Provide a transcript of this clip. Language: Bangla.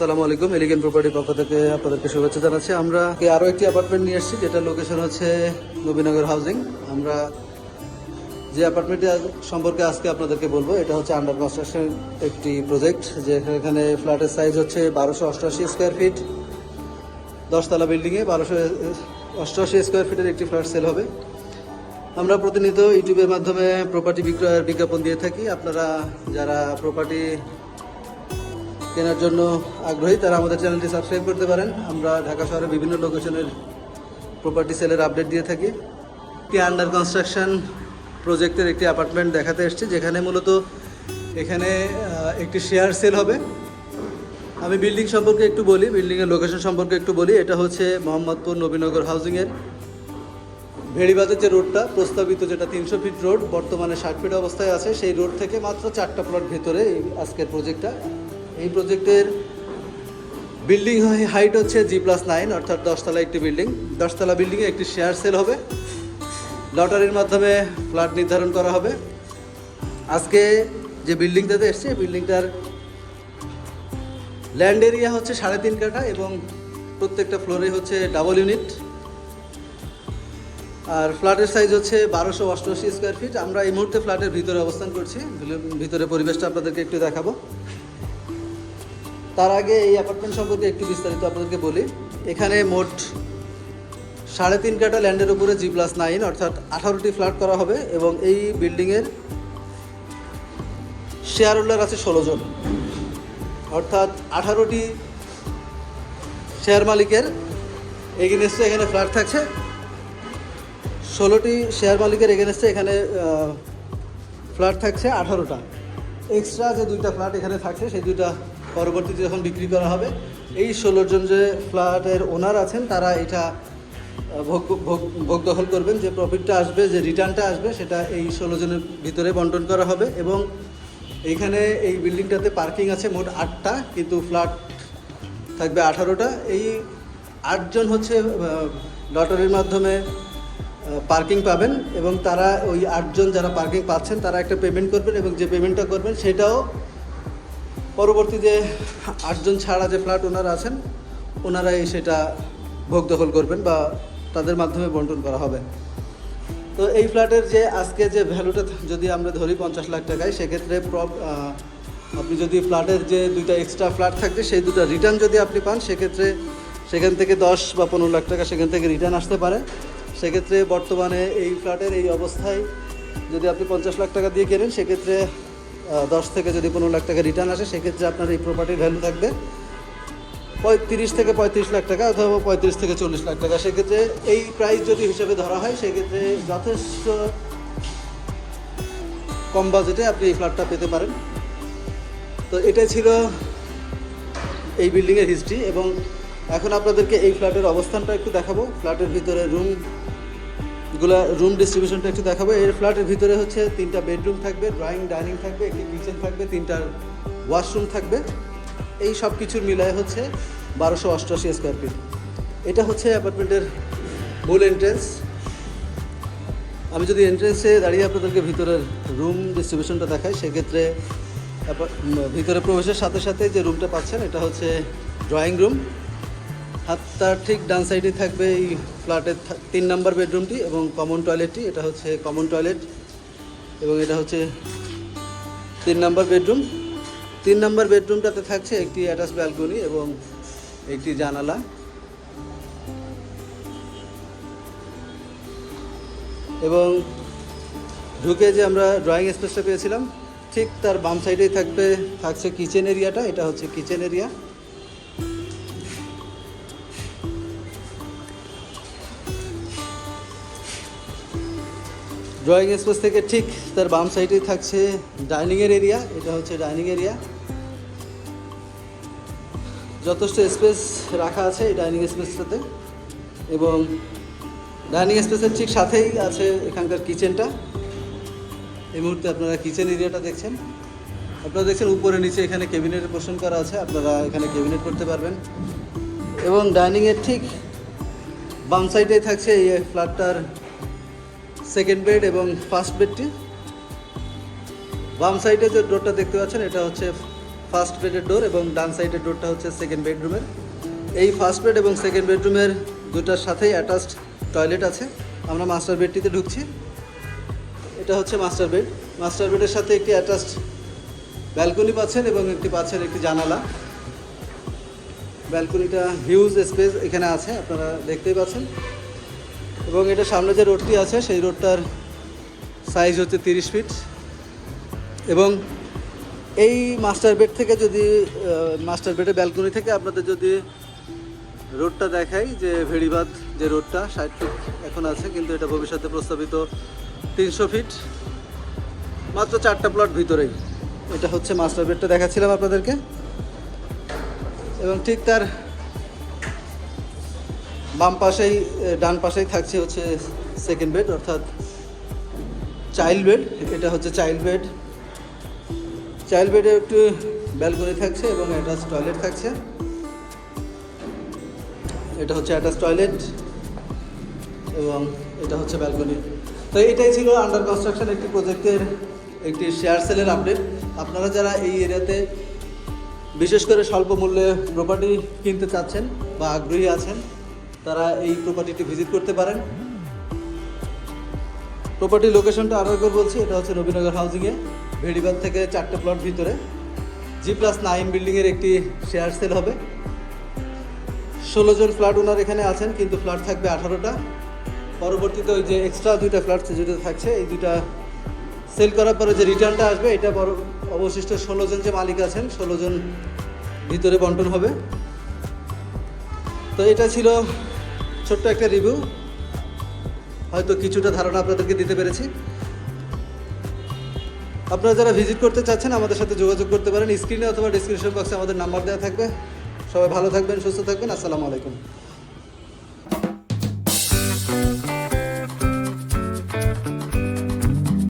আসসালামু আলাইকুম এলিগেন্ট প্রপার্টি পক্ষ থেকে আপনাদেরকে শুভেচ্ছা জানাচ্ছি। আমরা কি আরও একটি অ্যাপার্টমেন্ট নিয়ে এসেছি যেটা লোকেশন হচ্ছে নবীনগর হাউজিং আমরা যে অ্যাপার্টমেন্টটি সম্পর্কে আজকে আপনাদেরকে বলব, এটা হচ্ছে আন্ডার কনস্ট্রাকশন একটি প্রজেক্ট যে এখানে ফ্ল্যাটের সাইজ হচ্ছে বারোশো অষ্টআশি স্কোয়ার ফিট দশতলা বিল্ডিংয়ে বারোশো অষ্টআশি স্কোয়ার ফিটের একটি ফ্ল্যাট সেল হবে। আমরা প্রতিনিয়ত ইউটিউবের মাধ্যমে প্রপার্টি বিক্রয়ের বিজ্ঞাপন দিয়ে থাকি। আপনারা যারা প্রপার্টি কেনার জন্য আগ্রহী, তারা আমাদের চ্যানেলটি সাবস্ক্রাইব করতে পারেন। আমরা ঢাকা শহরে বিভিন্ন লোকেশনের প্রপার্টি সেলের আপডেট দিয়ে থাকি। একটি আন্ডার কনস্ট্রাকশন প্রজেক্টের একটি অ্যাপার্টমেন্ট দেখাতে এসেছি, যেখানে মূলত এখানে একটি শেয়ার সেল হবে। আমি বিল্ডিং সম্পর্কে একটু বলি বিল্ডিংয়ের লোকেশন সম্পর্কে একটু বলি। এটা হচ্ছে মোহাম্মদপুর নবীনগর হাউজিংয়ের ভেড়িবাজার যে রোডটা প্রস্তাবিত যেটা তিনশো ফিট রোড বর্তমানে ষাট ফিট অবস্থায় আছে। সেই রোড থেকে মাত্র চারটা প্লট ভেতরে এই আজকের প্রজেক্টটা এই প্রজেক্টের বিল্ডিং হাইট হচ্ছে জি প্লাস নাইন অর্থাৎ দশতলা একটি বিল্ডিং। দশতলা বিল্ডিংয়ে একটি শেয়ার সেল হবে। লটারির মাধ্যমে ফ্ল্যাট নির্ধারণ করা হবে। আজকে যে বিল্ডিংটাতে এসছে বিল্ডিংটার ল্যান্ড এরিয়া হচ্ছে সাড়ে তিন কাঠা এবং প্রত্যেকটা ফ্লোরে হচ্ছে ডাবল ইউনিট আর ফ্ল্যাটের সাইজ হচ্ছে বারোশো অষ্টআশি স্কোয়ার ফিট আমরা এই মুহূর্তে ফ্ল্যাটের ভিতরে অবস্থান করছি। ভিতরে পরিবেশটা আপনাদেরকে একটু দেখাবো। তার আগে এই অ্যাপার্টমেন্ট সম্পর্কে একটু বিস্তারিত আপনাদেরকে বলি। এখানে মোট সাড়ে তিন কাটা ল্যান্ডের উপরে জি প্লাস নাইন অর্থাৎ আঠারোটি ফ্ল্যাট করা হবে এবং এই বিল্ডিংয়ের শেয়ার হোল্ডার আছে ষোলো জন। অর্থাৎ আঠারোটি শেয়ার মালিকের এগেনস্টে এখানে ফ্ল্যাট থাকছে। ষোলোটি শেয়ার মালিকের এগেনস্টে এখানে ফ্ল্যাট থাকছে আঠারোটা। এক্সট্রা যে দুইটা ফ্ল্যাট এখানে থাকছে, সেই দুইটা পরবর্তীতে যখন বিক্রি করা হবে, এই ষোলো জন যে ফ্ল্যাটের ওনার আছেন, তারা এটা ভোগ ভোগ ভোগ দখল করবেন যে প্রফিটটা আসবে, যে রিটার্নটা আসবে, সেটা এই ষোলো জনের ভিতরে বন্টন করা হবে এবং এইখানে এই বিল্ডিংটাতে পার্কিং আছে মোট আটটা, কিন্তু ফ্ল্যাট থাকবে আঠারোটা। এই আটজন হচ্ছে লটারির মাধ্যমে পার্কিং পাবেন এবং তারা ওই আটজন যারা পার্কিং পাচ্ছেন, তারা একটা পেমেন্ট করবেন এবং যে পেমেন্টটা করবেন, সেটাও পরবর্তী যে আটজন ছাড়া যে ফ্ল্যাট ওনারা আছেন ওনারাই সেটা ভোগ দখল করবেন বা তাদের মাধ্যমে বন্টন করা হবে। তো এই ফ্ল্যাটের যে আজকে যে ভ্যালুটা যদি আমরা ধরি পঞ্চাশ লাখ টাকায় সেক্ষেত্রে আহ, আপনি যদি ফ্ল্যাটের যে দুইটা এক্সট্রা ফ্ল্যাট থাকছে সেই দুটো রিটার্ন যদি আপনি পান সেক্ষেত্রে সেখান থেকে দশ বা পনেরো লাখ টাকা সেখান থেকে রিটার্ন আসতে পারে। সেক্ষেত্রে বর্তমানে এই ফ্ল্যাটের এই অবস্থায় যদি আপনি পঞ্চাশ লাখ টাকা দিয়ে কেনেন সেক্ষেত্রে দশ থেকে যদি পনেরো লাখ টাকা রিটার্ন আসে, সেক্ষেত্রে আপনার এই প্রপার্টির ভ্যালু থাকবে পঁয়ত্রিশ থেকে পঁয়ত্রিশ লাখ টাকা অথবা পঁয়ত্রিশ থেকে চল্লিশ লাখ টাকা। সেক্ষেত্রে এই প্রাইস যদি হিসেবে ধরা হয়, সেক্ষেত্রে যথেষ্ট কম বাজেটে আপনি এই ফ্ল্যাটটা পেতে পারেন। তো এটাই ছিল এই বিল্ডিংয়ের হিস্ট্রি এবং এখন আপনাদেরকে এই ফ্ল্যাটের অবস্থানটা একটু দেখাবো। ফ্ল্যাটের ভিতরে রুম গুলা রুম ডিস্ট্রিবিউশনটা একটু দেখাবো। এর ফ্ল্যাটের ভিতরে হচ্ছে তিনটা বেডরুম থাকবে ড্রয়িং ডাইনিং থাকবে, একটি কিচেন থাকবে তিনটা ওয়াশরুম থাকবে। এই সব কিছুর মিলায় হচ্ছে বারোশো অষ্টআশি স্কোয়ার ফিট এটা হচ্ছে অ্যাপার্টমেন্টের মূল এন্ট্রেন্স আমি যদি এন্ট্রেন্সে দাঁড়িয়ে আপনাদেরকে ভিতরের রুম ডিস্ট্রিবিউশনটা দেখাই, সেক্ষেত্রে ভিতরে প্রবেশের সাথে সাথে যে রুমটা পাচ্ছেন, এটা হচ্ছে ড্রয়িং রুম হাত তার ঠিক ডান সাইডে থাকবে এই ফ্ল্যাটের তিন নাম্বার বেডরুমটি এবং কমন টয়লেটটি। এটা হচ্ছে কমন টয়লেট এবং এটা হচ্ছে তিন নাম্বার বেডরুম। তিন নাম্বার বেডরুমটাতে থাকছে একটি অ্যাটাচ ব্যালকনি এবং একটি জানালা। এবং ঢুকে যে আমরা ড্রয়িং স্পেসটা পেয়েছিলাম, ঠিক তার বাম সাইডেই থাকবে, থাকছে কিচেন এরিয়াটা এটা হচ্ছে কিচেন এরিয়া ড্রয়িং স্পেস থেকে ঠিক তার বাম সাইডেই থাকছে ডাইনিংয়ের এরিয়া এটা হচ্ছে ডাইনিং এরিয়া যথেষ্ট স্পেস রাখা আছে এই ডাইনিং স্পেসটাতে এবং ডাইনিং স্পেসের ঠিক সাথেই আছে এখানকার কিচেনটা এই মুহূর্তে আপনারা কিচেন এরিয়াটা দেখছেন। আপনারা দেখছেন উপরে নিচে এখানে ক্যাবিনেটের পোষণ করা আছে, আপনারা এখানে ক্যাবিনেট করতে পারবেন। এবং ডাইনিংয়ের ঠিক বাম সাইডেই থাকছে এই ফ্ল্যাটটার সেকেন্ড বেড এবং ফার্স্ট বেডটি বাম সাইডে যে ডোরটা দেখতে পাচ্ছেন, এটা হচ্ছে ফার্স্ট বেডের ডোর এবং ডান সাইডের ডোরটা হচ্ছে সেকেন্ড বেডরুমের এই ফার্স্ট বেড এবং সেকেন্ড বেডরুমের দুটার সাথেই অ্যাটাচড টয়লেট আছে। আমরা মাস্টার বেডটিতে ঢুকছি। এটা হচ্ছে মাস্টার বেড মাস্টার বেডের সাথে একটি অ্যাটাচড ব্যালকনি পাচ্ছেন এবং একটি পাচ্ছেন একটি জানালা। ব্যালকনিটা হিউজ স্পেস এখানে আছে, আপনারা দেখতেই পাচ্ছেন। এবং এটা সামনে যে রোডটি আছে, সেই রোডটার সাইজ হচ্ছে তিরিশ ফিট এবং এই মাস্টার বেড থেকে যদি মাস্টার বেডের ব্যালকনি থেকে আপনাদের যদি রোডটা দেখাই, যে ভেড়িবাদ যে রোডটা, ষাট ফিট এখন আছে, কিন্তু এটা ভবিষ্যতে প্রস্তাবিত তিনশো ফিট মাত্র চারটা প্লট ভিতরেই। এটা হচ্ছে মাস্টার বেডটা দেখাচ্ছিলাম আপনাদেরকে। এবং ঠিক তার বাম পাশেই ডান পাশেই থাকছে হচ্ছে সেকেন্ড বেড অর্থাৎ চাইল্ড বেড এটা হচ্ছে চাইল্ড বেড চাইল্ড বেডে একটু ব্যালকনি থাকছে এবং অ্যাটাচ টয়লেট থাকছে। এটা হচ্ছে অ্যাটাচ টয়লেট এবং এটা হচ্ছে ব্যালকনি তো এটাই ছিল আন্ডার কনস্ট্রাকশন একটি প্রজেক্টের একটি শেয়ার সেলের আপডেট আপনারা যারা এই এরিয়াতে বিশেষ করে স্বল্প মূল্যে প্রপার্টি কিনতে চাচ্ছেন বা আগ্রহী আছেন তারা এই প্রপার্টিটি ভিজিট করতে পারেন। প্রপার্টি লোকেশনটা আরও একবার বলছি, এটা হচ্ছে রবীনগর হাউজিংয়ে ভেড়িবাদ থেকে চারটে প্লট ভিতরে। জি প্লাস নাইন বিল্ডিংয়ের একটি শেয়ার সেল হবে। ষোলো জন ফ্ল্যাট ওনার এখানে আছেন, কিন্তু ফ্ল্যাট থাকবে আঠারোটা। পরবর্তীতে ওই যে এক্সট্রা দুইটা ফ্ল্যাট যেটা থাকছে, এই দুইটা সেল করার পরে যে রিটার্নটা আসবে, এটা বড় অবশিষ্ট ষোলো জন যে মালিক আছেন, ষোলো জন ভিতরে বন্টন হবে। তো এটা ছিল ছোট্ট একটা রিভিউ হয়তো কিছুটা ধারণা আপনাদেরকে দিতে পেরেছি। আপনারা যারা ভিজিট করতে চাচ্ছেন, আমাদের সাথে যোগাযোগ করতে পারেন। স্ক্রিনে অথবা ডিসক্রিপশন বক্সে আমাদের নাম্বার দেওয়া থাকবে। সবাই ভালো থাকবেন, সুস্থ থাকবেন। আসসালামু আলাইকুম।